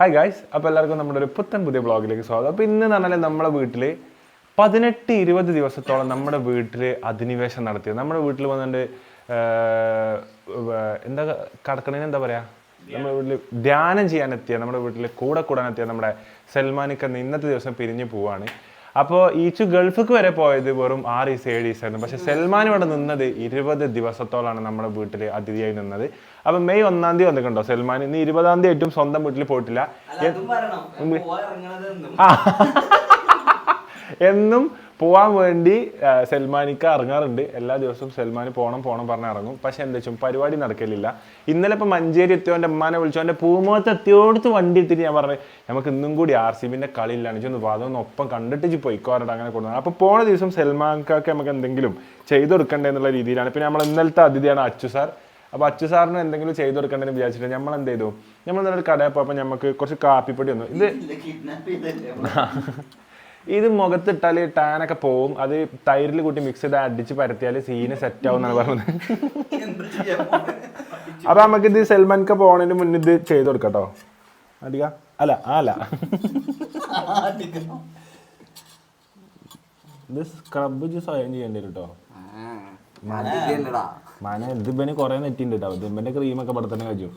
Hi guys അപ്പോൾ എല്ലാവർക്കും നമ്മുടെ ഒരു പുത്തൻ പുതിയ ബ്ലോഗിലേക്ക് സ്വാഗതം. അപ്പോൾ ഇന്ന് എന്ന് പറഞ്ഞാൽ നമ്മുടെ വീട്ടിൽ പതിനെട്ട് ഇരുപത് ദിവസത്തോളം നമ്മുടെ വീട്ടിൽ അധിനിവേശം നടത്തിയത്. നമ്മുടെ വീട്ടിൽ വന്നിട്ട് എന്താ കടക്കണേന് എന്താ പറയുക നമ്മുടെ വീട്ടിൽ ധ്യാനം ചെയ്യാനെത്തിയ നമ്മുടെ വീട്ടിൽ കൂടെ കൂടാനെത്തിയ നമ്മുടെ സൽമാനിക്ക് ഇന്നത്തെ ദിവസം പിരിഞ്ഞു പോവാണ്. അപ്പോൾ ഈച്ചു ഗൾഫിക്ക് വരെ പോയത് വെറും ആറ് ഈസ് ഏഴ് ഈസ് ആയിരുന്നു പക്ഷേ സൽമാൻ ഇവിടെ നിന്നത് ഇരുപത് ദിവസത്തോളാണ് നമ്മുടെ വീട്ടിൽ അതിഥിയായി നിന്നത്. അപ്പം മെയ് ഒന്നാം തീയതി വന്നിട്ടുണ്ടോ സൽമാൻ ഇന്ന് ഇരുപതാം തീയതി ആയിട്ടും സ്വന്തം വീട്ടിൽ പോയിട്ടില്ല. എന്നും. പോവാൻ വേണ്ടി സൽമാനിക്ക് ഇറങ്ങാറുണ്ട്. എല്ലാ ദിവസവും സൽമാൻ പോണം പോണം പറഞ്ഞ് ഇറങ്ങും. പക്ഷെ എന്താ വെച്ചാൽ പരിപാടി നടക്കലില്ല. ഇന്നലെ ഇപ്പം മഞ്ചേരി എത്തിയോ എന്റെ ഉമ്മാനെ വിളിച്ചോ. എന്റെ പൂമുഖത്ത് എത്തിയോടത്ത് വണ്ടി എത്തിയിട്ട് ഞാൻ പറഞ്ഞു നമുക്ക് ഇന്നും കൂടി ആർ സി ബിന്റെ കളിയിലാണ് ചെന്ന് അതൊന്ന് ഒപ്പം കണ്ടിട്ട് ഇജ്ജ് അങ്ങനെ കൊണ്ടുവന്നത് അപ്പോൾ പോണ ദിവസം സൽമാൻക്കൊക്കെ നമുക്ക് എന്തെങ്കിലും ചെയ്തു കൊടുക്കണ്ടേ എന്നുള്ള രീതിയിലാണ്. പിന്നെ നമ്മൾ ഇന്നലത്തെ അതിഥിയാണ് അച്ചു സാർ. അപ്പോൾ അച്ചു സാറിന് എന്തെങ്കിലും ചെയ്തു കൊടുക്കണ്ടെന്ന് വിചാരിച്ചിട്ട് നമ്മൾ എന്ത് ചെയ്തു? നമ്മൾ നല്ലൊരു കടയിൽ പോയപ്പോൾ നമുക്ക് കുറച്ച് കാപ്പിപ്പൊടി വന്നു ഇത് ഇത് മുഖത്തിട്ടാൽ ടാനൊക്കെ പോവും. അത് തൈരിൽ കൂട്ടി മിക്സ് ചെയ്ത് അടിച്ച് പരത്തിയാൽ സീന് സെറ്റ് ആവും എന്നാണ് പറഞ്ഞത്? അപ്പൊ നമുക്ക് ഇത് സൽമാൻക്ക പോണതിന് മുന്നേ ഇത് ചെയ്ത് കൊടുക്കട്ടോ. അടിക. അല്ല അല്ല. ഇത് സ്ക്രബ് സ്വയം ചെയ്യേണ്ടി വരും കേട്ടോ. മന ഇത് ഇവന് കുറെ നെറ്റിണ്ട് കേട്ടോ ഇത് ഒക്കെ ക്രീമൊക്കെ ഇവിടെ തന്നെ കഴിച്ചു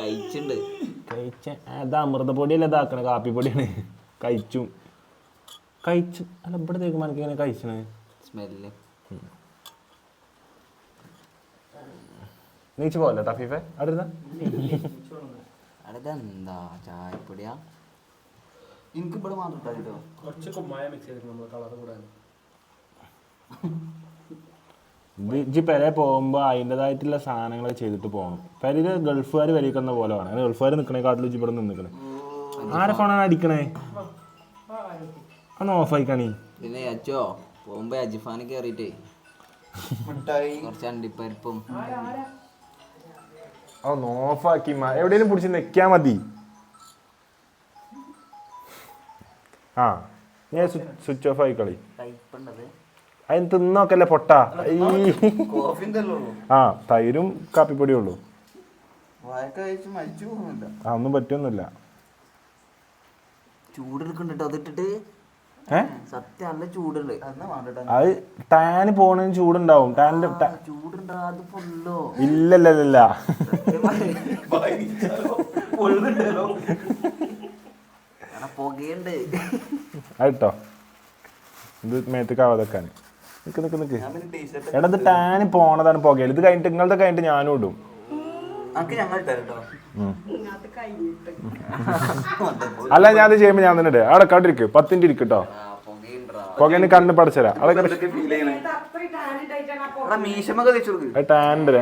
കഴിച്ചിണ്ട്. കഴിച്ച അത് അമൃതപ്പൊടിയല്ല ഇതാക്കണേ കാപ്പിപ്പൊടിയാണ്. കഴിച്ചു. കഴിച്ചു. അല്ല ഇവിടെ തേക്കുമ്പോൾ എനിക്ക് ഇങ്ങനെ കഴിച്ചണേ? സ്മെല്ല്. നീച്ച് പോവല്ലോ ടഫീഫെ? അവിടെ ഇരുന്നാ അതെന്താ ചായപ്പൊടിയാ എനിക്ക് ഇവിടെ മാത്രം കുറച്ച് കുമ്മായ മിക്സ് ചെയ്തിട്ട് നമ്മൾ കളർ കൂടാൻ ഇജ്ജ് പെരെ പോകുമ്പോൾ അതിന്റെതായിട്ടുള്ള സാധനങ്ങൾ ചെയ്തിട്ട് പോകണം പെരയിൽ ഗൾഫുകാർ വരിക്കുന്ന പോലെ വേണം അങ്ങനെ ഗൾഫുകാർ നിൽക്കണേക്കാട്ടിലും ഇജ്ജി ഇവിടെ നിൽക്കണേ ആരെ ഫോണാണ് അടിക്കണേ? ഒന്ന് ഓഫ് ആയിക്കണി. പിന്നെ അച്ചോ പോകുമ്പോ അജിഫാന് കേറിട്ടേ. കുറച്ച് അണ്ടിപ്പരിപ്പും. ഒന്ന് ഓഫാക്കി എവിടെയെങ്കിലും പിടിച്ച് നിൽക്കാൻ മതി. ആ ഞാൻ സ്വിച്ച് ഓഫ് ആയിക്കളി. കയ്പുണ്ടത് അതിന് തിന്നോക്കല്ലേ പൊട്ട? ആ തൈരും കാപ്പിപ്പൊടിയേ ഉള്ളൂ ആ ഒന്നും പറ്റൊന്നുമില്ല. അത് ടാന് പോണതിന് ചൂടുണ്ടാവും. ടാനിന്റെ ടാ- ചൂടുണ്ടോ അത് ഫുള്ളോ? ഇല്ലല്ലല്ല പുകയുണ്ട്. അതിട്ടോ ഇത് മേത്തേക്കാവാതെക്കാൻ നിക്ക് നിക്ക് നിക്ക്. എടാ ഇത് ടാന് പോണതാണ് പുകയിൽ ഇത് കഴിഞ്ഞിട്ട് നിങ്ങളുടെ കഴിഞ്ഞിട്ട് ഞാനും ഇടും. അല്ല ഞാൻ അത് ചെയ്യുമ്പോ ഞാൻ തന്നെ അവിടെ കണ്ടിരിക്കും പത്തിന്റെ ഇരിക്കട്ടോ പുകേന് കണ്ണ് പടച്ചരാ. അതൊക്കെ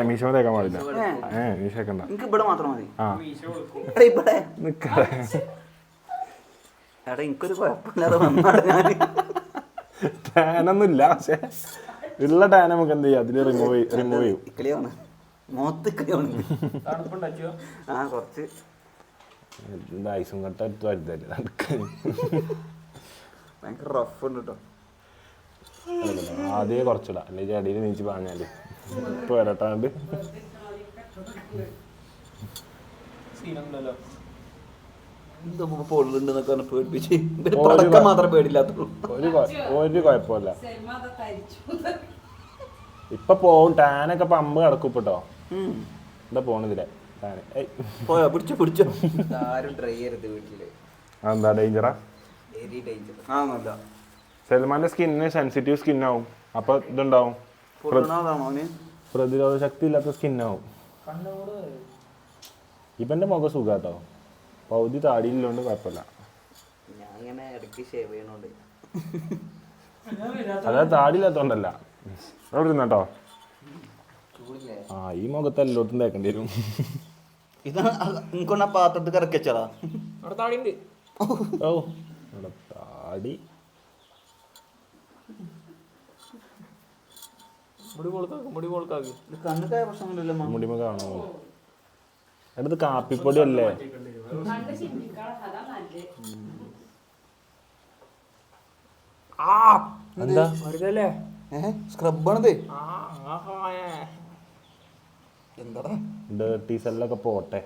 മീശമ തേക്കാൻ പാടില്ല. ഏ മീശക്കണ്ട എനിക്ക് ഇവിടെ മാത്രം മതി. ആ. എടാ ഇവിടെ. നിക്കടെ എടാ എനിക്കൊരു കുഴപ്പമില്ലാതെ വന്നാണ് ഞാൻ ടാനൊന്നുമില്ല പക്ഷേ ഉള്ള ടാൻ നമുക്ക് എന്ത് ചെയ്യാം? അതിൽ റിമൂവ് റിമൂവ് ചെയ്യും. മോത്ത് ഇക്കളിയാണ് തണുപ്പുണ്ടാക്കിയോ ആ കുറച്ച്. എന്താ ഐസും കട്ട എടുത്ത് വരുത്തല്ലേ നടക്കാൻ ഭയങ്കര റഫ് ഉണ്ട് കേട്ടോ ആദ്യമേ കുറച്ചിടാം. അല്ലെങ്കിൽ അടിയിൽ നീച്ച് പാഞ്ഞാൽ. ഇപ്പൊ വരട്ടാണ്ട്. സീനുണ്ടല്ലോ എന്തോ പൊള്ളുണ്ടെന്നൊക്കെ പറഞ്ഞ് പേടിപ്പിച്ച് ഇവർ ഒരു പടക്കം മാത്രമേ പേടില്ലാത്തുള്ളൂ ഒരു കൊ- ഒരു കുഴപ്പമില്ല. ഇപ്പൊ പോവും ടാനൊക്കെ പമ്പ് കിടക്കും ഇപ്പൊ കേട്ടോ എന്താ പോണിതിലെ ടാന്. ഏയ്. പോയോ? പിടിച്ചോ പിടിച്ചോ. ആരും ട്രൈ ചെയ്യരുത് വീട്ടിൽ. അതെന്താ ഡേഞ്ചറാ വെരി ഡേഞ്ചർ സൽമാന്റെ സ്കിന്നിന് സെൻസിറ്റീവ് സ്കിന്നാവും അപ്പൊ ഇതുണ്ടാവും. അവന് പ്രതിരോധ ശക്തി ഇല്ലാത്ത സ്കിന്നാവും ഇവന്റെ മുഖം സുഖാട്ടോ. പൗതി താടിയില്ലോണ്ട് കുഴപ്പമില്ല. ഞാൻ ഇങ്ങനെ ഇടയ്ക്ക് ഷേവ് ചെയ്യണോണ്ട്. അതായത് താടിയില്ലാത്തോണ്ടല്ല അവിടെ ഇരുന്നട്ടോ ചൂടില്ലേ? ആ ഈ മുഖത്ത് എല്ലായിടത്തും തേക്കേണ്ടി വരും. ഇത് പാത്രത്തിൽ അവിടെ താടിയുണ്ട്. ഓ ഇവിടെ താടി. മുടി മുടി ഇത് കണ്ണുക്കായ പ്രശ്നമൊന്നുമില്ലല്ലോ മുടിമ കാണുമോ എന്നത് കാപ്പിപ്പൊടി അല്ലേ? എന്താ ഡേർട്ടി സെല്ലൊക്കെ പോട്ടെ.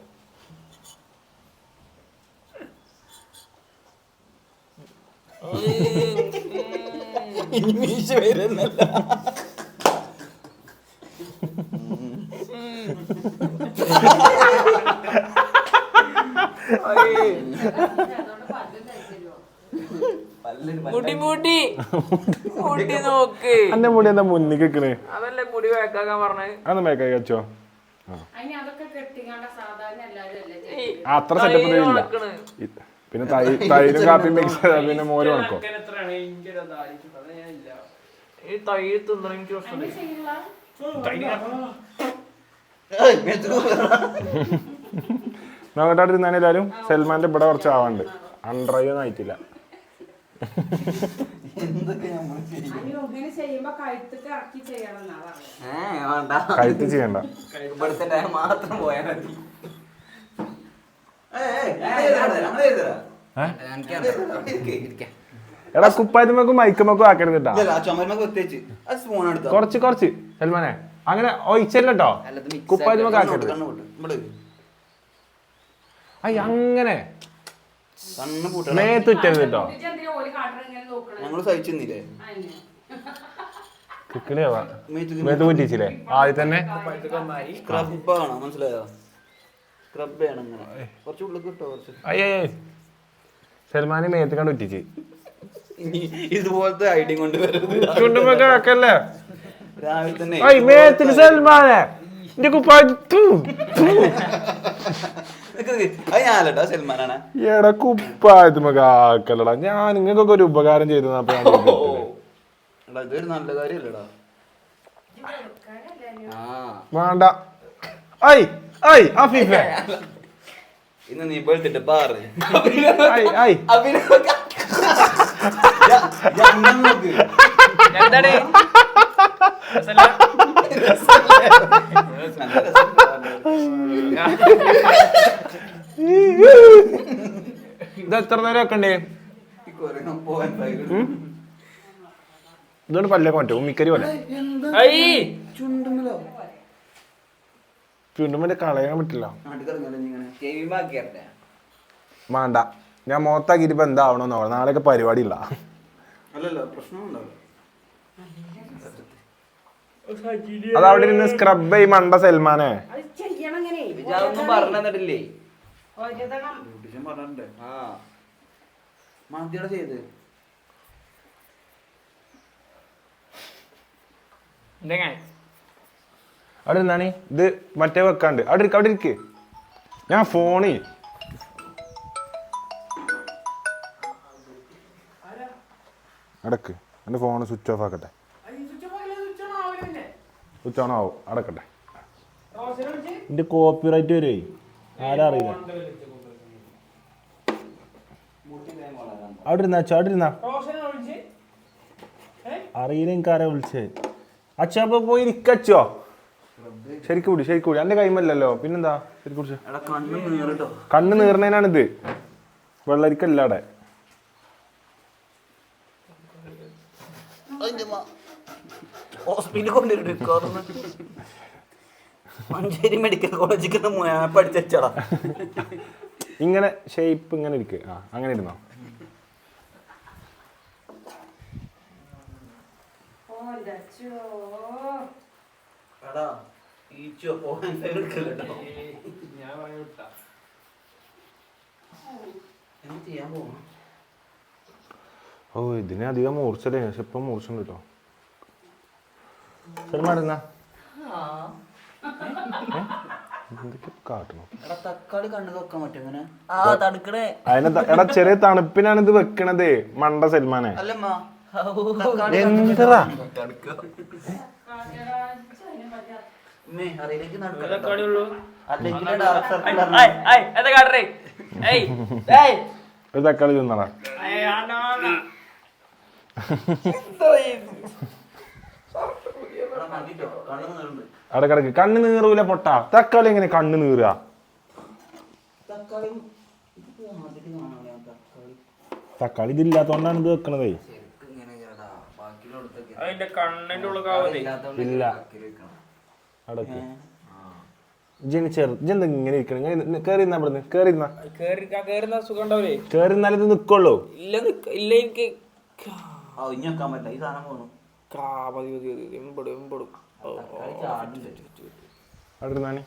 ഇനി വരുന്നല്ല. മുടി മുടി. മുടി നോക്ക്. മുടി എന്താ മുന്നിൽ അതല്ലേ മുടി വേക്കാക്കാൻ പറഞ്ഞത് ചെയ്യ- അത്ര സെറ്റപ്പ് ഇല്ല. പിന്നെ തൈ- തൈരും കാപ്പിയും മിക്സ് ചെയ്താൽ പിന്നെ മോര് കണക്കോ ഈ തൈര് തിന്നണ എനിക്ക് പ്രശ്നമില്ല. അതിന് ചെയ്യുള്ള നോക്കട്ടെ തിന്നാൻ എല്ലാവരും സൽമാന്റെ ഇവിടെ കുറച്ച് ആവാണ്ട് അൺഡ്രൈവൊന്നും ആയിട്ടില്ല. കഴുത്ത് ചെയ്യണ്ട. മാത്രം പോയാൽ മതി. എടാ കുപ്പായത്തുമക്കും മൈക്കുമക്കും ആക്കരുത് കേട്ടാ ഇല്ല, ആ ചുമരുമ്മക്ക് കുത്തിവെച്ച്. ആ സ്പൂൺ എടുത്തോ. കുറച്ച് കുറച്ച്. സൽമാനെ അങ്ങനെ ഒഴിച്ചല്ലോ കുപ്പായത്തുമക്ക് ആക്കരുത് കണ്ണ് പൂട്ട്, കണ്ണ് പൂട്ട്. അയ്യ അങ്ങനെ. കണ്ണ് പൂട്ടണം. മേത്തുറ്റരുത് കേട്ടോ. ഞങ്ങൾ കിക്കിളിയാവാ മേത്ത് മേത്ത് ആദ്യം തന്നെ. സ്ക്രബ് ആണോ മനസ്സിലായോ? സ്ക്രബ് കുറച്ച് ഉള്ളിൽ കിട്ടോ കുറച്ച്. അയ്യേ സൽമാനെ മേത്ത് കണ്ട് ഉറ്റിച്ച് ഇനി ഇതുപോലത്തെ ഐഡി കൊണ്ട് രാവിലെ തന്നെ സൽമാനെ. എന്റെ കുപ്പായ. അത് ഞാനല്ലട്ടോ സൽമാനാണ്. എടാ കുപ്പായത്തുമൊക്കെ ആക്കല്ലടാ ഞാൻ നിങ്ങൾക്കൊക്കെ ഒരു ഉപകാരം ചെയ്തു. എടാ ഇതൊരു നല്ല കാര്യല്ലടാ. ആ. വേണ്ട. ഐ ഐ അഫീഫെ. ഇന്ന് നീ ബെൽത്തിട്ട് പാറ് എന്താണ്? ഇത് എത്ര നേരം വെക്കണ്ടേ ഇതുകൊണ്ട് പല്ലൊക്കെ പറ്റും ഉമ്മിക്കരി പോലെ. ഐ! ചുണ്ടുമല്ലോ ചുണ്ടുമ്പോ കളയാൻ പറ്റില്ല. വേണ്ട. ഞാൻ മോത്താക്കിട്ട് ഇപ്പൊ എന്താവണമെന്ന് നോക്കണം. നാളെയൊക്കെ പരിപാടി ഇല്ല അത് അവിടെ ഇരുന്ന് സ്ക്രബ് ചെയ്യും മണ്ട സൽമാനെ. അത് ബ്യൂട്ടീഷ്യൻ പറഞ്ഞിട്ടുണ്ട്. ആ. മാധ്യയുടെ ചെയ്ത്. അവിടെ ഇരുന്നാണ് ഇത് മറ്റേ വെക്കാണ്ട്. അവിടെ ഇരിക്ക അവിടെ ഇരിക്ക്. ഞാൻ ഫോണി അടക്ക്. എന്റെ ഫോൺ സ്വിച്ച് ഓഫ് ആക്കട്ടെ. സ്വിച്ച് ഓൺ ആവും. അടക്കട്ടെ. എന്റെ കോപ്പി റൈറ്റ് വരുവേ ആരാ അറിയില്ല. അവിടെ ഇരുന്നാ അവിടെ ഇരുന്നാ. അറിയില്ല എനിക്ക് ആരാ വിളിച്ചേ. അച്ഛാ അപ്പൊ പോയി ഇരിക്കച്ചോ ശരിക്കും കൂടി ശരിക്കും കൂടി. എന്റെ കൈമല്ലല്ലോ. പിന്നെന്താ? ശരിക്കും കുടിച്ചോ. കണ്ണ് നീർണേനാണിത് വെള്ളരിക്കല്ല അവിടെ. ഹോസ്പിറ്റലിൽ കൊണ്ടുവരും മഞ്ചേരി മെഡിക്കൽ കോളേജിൽ പഠിച്ചാടാ ഇങ്ങനെ ഷേപ്പ് ഇങ്ങനെ ഇരിക്കുക ആ അങ്ങനെ ഇരുന്നോ? ഓ ഇതിന് അധികം മൂർച്ചല്ലേ പക്ഷെ ഇപ്പം മൂർച്ചുണ്ട് കേട്ടോ ശരിമാടുന്ന എന്തൊക്കെ കാട്ടണം? എടാ തക്കാളി കണ്ണ് വെക്കാൻ പറ്റും അങ്ങനെ ആ തണുക്കണേ. അതിനെ എടാ ചെറിയ തണുപ്പിനാണ് ഇത് വെക്കണത് മണ്ട സൽമാനെ. അല്ലമ്മ. എന്തടാ ഒരു തക്കാളി തിന്നടാ. ആണ്ടാ കണ്ണ് നീറൂല പൊട്ട. തക്കാളി എങ്ങനെ കണ്ണ് നീറുക? തക്കാളി. ഇതില്ലാത്തോണ്ടാണ് ഇത് വെക്കണതേ. അതിന്റെ കണ്ണിന്റെ ഉള്ളിൽ ഇല്ല. അടക്ക് ജിനി ചെറു ഇങ്ങനെ ഇരിക്കണം? കയറി ഇരുന്നാ ഇവിടുന്ന്. കേറി ഇരുന്നാ കേറുന്ന സുഖം ഉണ്ടാവില്ലേ കയറി ഇരുന്നാലേ ഇത് നിക്കുള്ളൂ. ഇല്ല ഇല്ല എനിക്ക് പറ്റില്ല. ഈ സാധനം പോകണം കാ മതി മതി മതി എമ്പടും എമ്പടും. ഇരുന്നാണി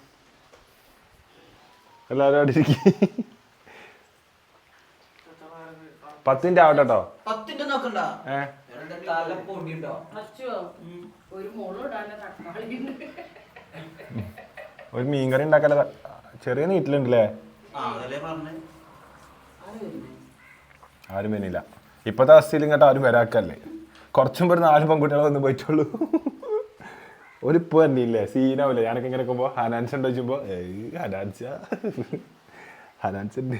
എല്ലാവരും പത്തിന്റെ പത്ത് ആവട്ടെ കേട്ടോ. പത്തിന്റെ നോക്കണ്ട. ഏ? തല പൊടിയുണ്ടോ? അച്ചുവോ ഒരു മീൻകറി ഉണ്ടാക്കല ചെറിയ നീട്ടിലുണ്ടല്ലേ? ആരും വരുന്നില്ല. ഇപ്പത്തെ അവസ്ഥയിൽ ഇങ്ങോട്ട് ആരും വരാക്കല്ലേ? കുറച്ചും പേര് നാല് പെൺകുട്ടികളെ വന്ന് പോയിട്ടുള്ളൂ. ഒരു ഇപ്പൊ തന്നെയില്ലേ സീനാവില്ല ഞാനൊക്കെ ഇങ്ങനെ നോക്കുമ്പോ ഹനാൻസ് ഉണ്ടോ ചോദിച്ചുമ്പോ ഏയ് ഹനാൻസ. ഹനാൻസ് ഉണ്ട്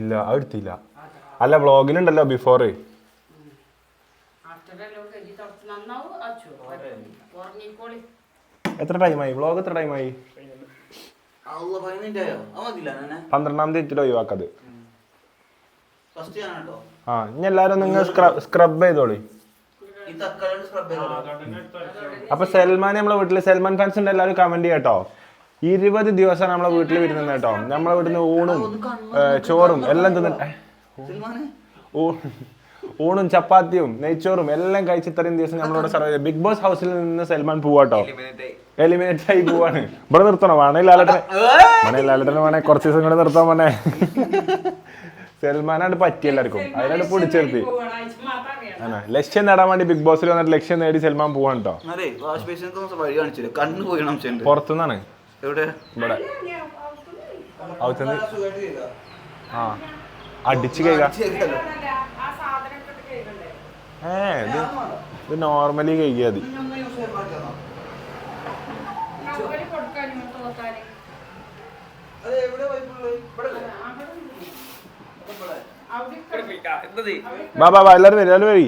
ഇല്ല അത് എടുത്തില്ല. അല്ല വ്ളോഗിലുണ്ടല്ലോ ബിഫോർ എത്ര ടൈമായി വ്ളോഗ് എത്ര ടൈമായി പന്ത്രണ്ടാം തീയതി ഒഴിവാക്കത്. ആ ഇനി എല്ലാരും നിങ്ങൾ സ്ക്രബ് ചെയ്തോളി. അപ്പൊ സൽമാൻ നമ്മളെ വീട്ടിൽ സൽമാൻ ഫാൻസ് ഉണ്ട് എല്ലാവരും കമന്റ് ചെയ്യട്ടോ. ഇരുപത് ദിവസം നമ്മളെ വീട്ടിൽ വരുന്നത് കേട്ടോ. നമ്മളെ വീട്ടിൽ നിന്ന് ഊണും ചോറും എല്ലാം തിന്നിട്ട് ഊണും ചപ്പാത്തിയും നെയ്ച്ചോറും എല്ലാം കഴിച്ച് ഇത്രയും ദിവസം നമ്മളോട് സർവൈവ് ബിഗ് ബോസ് ഹൗസിൽ നിന്ന് സൽമാൻ പോവാട്ടോ എലിമിനേറ്റ് ആയി. പോവാണ്. ഇവിടെ നിർത്തണം. വേണേ ലാലട്ടനെ വേണേ ലാലട്ടനെ വേണേ കുറച്ച് ദിവസം കൂടെ നിർത്താൻ വേണേ സൽമാനാണ് പറ്റി എല്ലാവർക്കും. അതിനാണ് പൊടിച്ചെടുത്ത് ആണ്? ലക്ഷ്യം നേടാൻ വേണ്ടി ബിഗ് ബോസിൽ വന്നിട്ട് ലക്ഷ്യം നേടി സൽമാൻ പോവാണ് കേട്ടോ അതെ വാഷ് ബേസിനൊക്കെ വഴി കാണിച്ചില്ല കണ്ണ് പോയി സംശയമുണ്ട് പുറത്തുനിന്നാണ്. എവിടെ? ഇവിടെ. അവിടുന്ന് ആ അടിച്ച് കഴിക്കാം ആ സാധനം ഇട്ടിട്ട് കഴുകണ്ടേ ഏ ഇത് ഇത് നോർമലി കഴിക്കുക മതി. അതെ എവിടെ ഇവിടെ വാ വാ ബാ എല്ലാവരും വരും എല്ലാവരും വരി.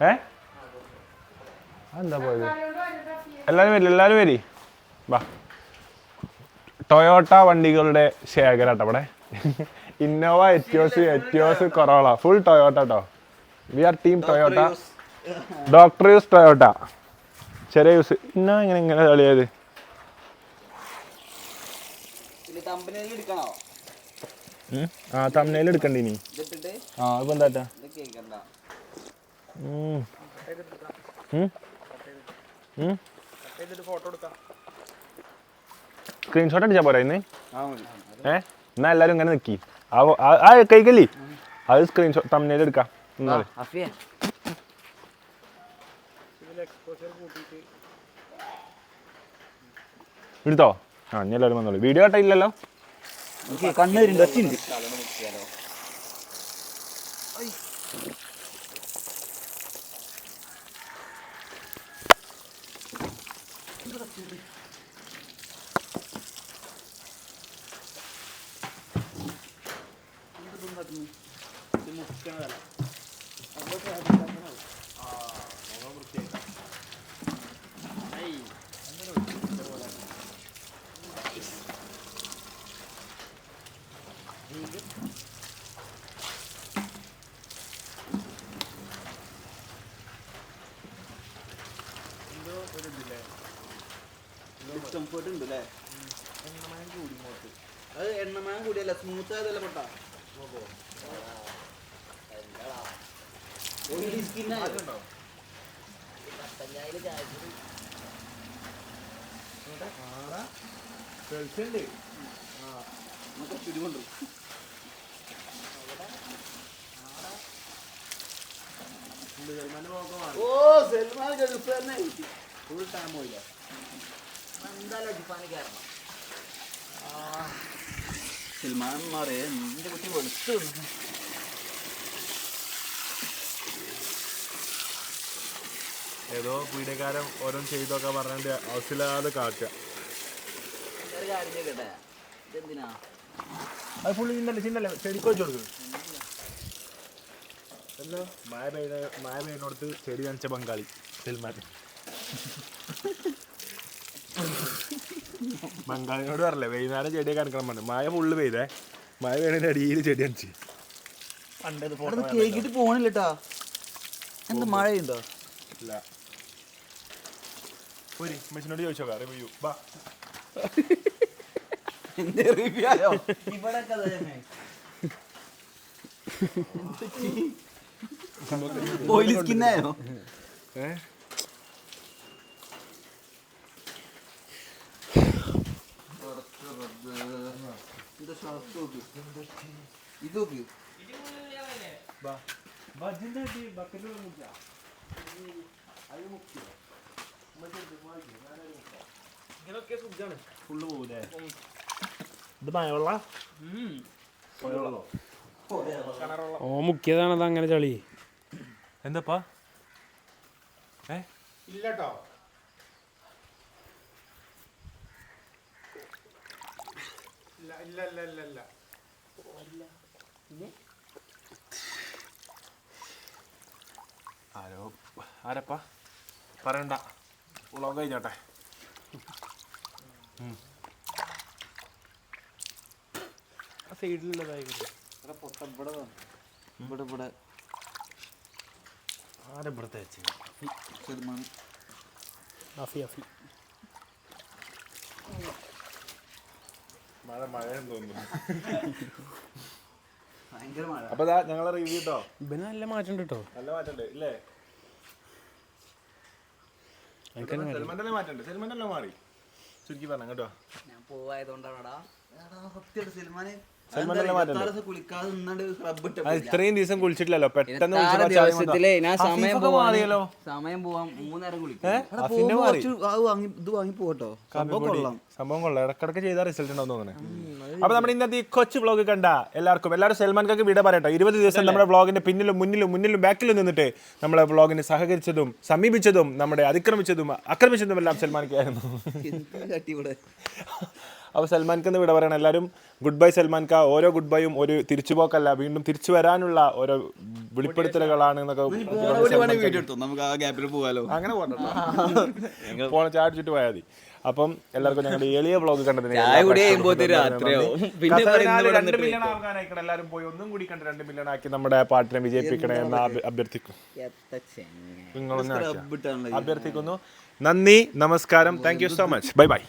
ഏ? എന്താ പോയത്? എല്ലാവരും വരി എല്ലാവരും വരി. വാ ടൊയോട്ട വണ്ടികളുടെ ശേഖരാട്ടോ ഇവിടെ. Innova Etios Etios Corolla. Full Toyota കേട്ടോ V R team Toyota. Doctor use Toyota. ചെറിയ യൂസ്. ഇന്ന ഇങ്ങനെ ഇങ്ങനെ കളിയത് കമ്പനി എടുക്കണോ? ആ തമ്മനയിൽ എടുക്കണ്ട ഇനി? ആ ഇപ്പൊ എന്താട്ടാ? സ്ക്രീൻഷോട്ട് അടിച്ചാ പോരാ ഇന്ന്? ഏ? എന്നാ എല്ലാരും ഇങ്ങനെ നിക്കി. ആ- ആ- ആ കൈക്കല്ലേ? അത് സ്ക്രീൻഷോട്ട് തമ്മനയിൽ എടുക്കാം. എടുത്തോ? ആ ഇനി എല്ലാവരും വന്നോളൂ. വീഡിയോ കട്ട എനിക്ക് കണ്ണ് വരുന്നുണ്ട് ഒച്ചുണ്ട് കംഫർട്ട് ഉണ്ട് അല്ലേ അത് എണ്ണമയം കൂടിയല്ല? സ്മൂത്ത് ആയതല്ല പൊട്ടാ? ഓയിലി സ്കിൻ ആയിട്ടുണ്ടോ നമുക്ക് പിടികൊണ്ടു ഓ സൽമാൻ ഗൾഫ് തന്നെ ഫുൾ ടൈം പോയില്ല? എന്തായാലും അടിപ്പാന് കയറണം സൽമാൻ മാറേ നിന്റെ കുട്ടി വെളുത്തു ഏതോ പീഡിയക്കാരൻ ഓരോന്ന് ചെയ്തൊക്കെ പറഞ്ഞിട്ട് അവസിലാതെ കാട്ടുക. ഒരു കാര്യം ചെയ്യട്ടെ? ഇതെന്തിനാ? അത് ഫുള്ള് ചിന്നല്ലേ ചിന്നല്ലേ ചെടിക്ക് വെച്ച് കൊടുക്കും എല്ലോ മായ മായ പെയ്യുന്നിടത്ത് ചെടി നനച്ച ബംഗാളി സൽമാൻ. ബംഗാളിനോട് പറഞ്ഞില്ലേ വൈകുന്നേരം ചെടിയൊക്കെ കണക്കണം പറഞ്ഞു. മഴ ഫുള്ള് പെയ്തേ. മഴ പെയ്യണ അടിയിൽ ചെടി അടിച്ച് കേക്കിട്ട് പോണില്ലട്ടാ. എന്താ മഴയുണ്ടോ? ഇല്ല. പോരി ചോദിച്ചോ റിവ്യൂ ബാ. റിവ്യൂ ആയോ? ഇവിടെ സ്കിന്നായോ ഇതൊക്കെ ഫുള്ള് പോകൂലേ ഇത് മഴവെള്ള? ഓ മുക്കിയതാണത് അങ്ങനെ ചളി. എന്താപ്പാ? ഏ? ഇല്ലട്ടോ. ഇല്ല ഇല്ല ഇല്ല ഇല്ല ഇല്ല ആരോ ആരപ്പാ പറയണ്ട ഉളവ് കഴിഞ്ഞോട്ടെ സൈഡിലുള്ളതായിരിക്കും ഇവിടെ ഇവിടെ ആരെ ഇവിടുത്തെ വെച്ച്? ചെറുമാൻ അഫി അഫി മഴ മഴയെന്ന് തോന്നുന്നു. അപ്പൊ ഞങ്ങളെ റിവ്യൂ കേട്ടോ ഇവന് നല്ല മാറ്റം കേട്ടോ നല്ല മാറ്റണ്ട് ഇല്ലേ? സെൽമാന്റെ മാറ്റണ്ട് സെൽമാന്റെ മാറി. ചുരുക്കി പറഞ്ഞു കേട്ടോ? ഞാൻ പോവായതുകൊണ്ടാണോടാ. സിനിമ സൽമാന് ഇത്രയും ദിവസം കുളിച്ചിട്ടില്ലല്ലോ. പെട്ടെന്ന് സമയം മൂന്നേരം കുളിക്കും. സംഭവം കൊള്ളാം. സംഭവം കൊള്ളാം. ഇടക്കിടക്ക് ചെയ്താൽ റിസൾട്ട് ഉണ്ടാവും തോന്നുന്നത് അപ്പൊ നമ്മുടെ ഇന്നത്തെ ഈ കൊച്ചു വ്ളോഗ് കണ്ട എല്ലാവർക്കും. എല്ലാവരും സൽമാൻക്കൊക്കെ വിട പറയട്ടോ. ഇരുപത് ദിവസം നമ്മുടെ വ്ളോഗിന്റെ പിന്നിലും മുന്നിലും മുന്നിലും ബാക്കിലും നിന്നിട്ട് നമ്മളെ വ്ളോഗിന് സഹകരിച്ചതും സമീപിച്ചതും നമ്മുടെ അതിക്രമിച്ചതും ആക്രമിച്ചതും എല്ലാം ഇവിടെ? അപ്പോൾ സൽമാൻക്ക് ഖാൻ വിട പറയണം. എല്ലാവരും ഗുഡ് ബൈ സൽമാൻ ഖാ ഓരോ ഗുഡ് ബൈയും ഒരു തിരിച്ചുപോക്കല്ല. വീണ്ടും തിരിച്ചു വരാനുള്ള ഓരോ വെളിപ്പെടുത്തലുകളാണ് എന്നൊക്കെ വീഡിയോ എടുത്തു? നമുക്ക് ആ ഗ്യാപ്പിൽ പോകാലോ. അങ്ങനെ പോകണം പോണ ചാടിച്ചിട്ട് പോയാൽ മതി. അപ്പം എല്ലാവർക്കും ഞങ്ങളുടെ എളിയ വ്ളോഗ് കണ്ടതിന് രണ്ട് മില്യൺ എല്ലാവരും പോയി. ഒന്നും കൂടി കണ്ട് രണ്ട് മില്യൺ ആക്കി നമ്മുടെ പാട്ടിനെ വിജയിപ്പിക്കണേ എന്ന് അഭ്യ- അഭ്യർത്ഥിക്കും. അഭ്യർത്ഥിക്കുന്നു. നന്ദി നമസ്കാരം. Thank you so much bye bye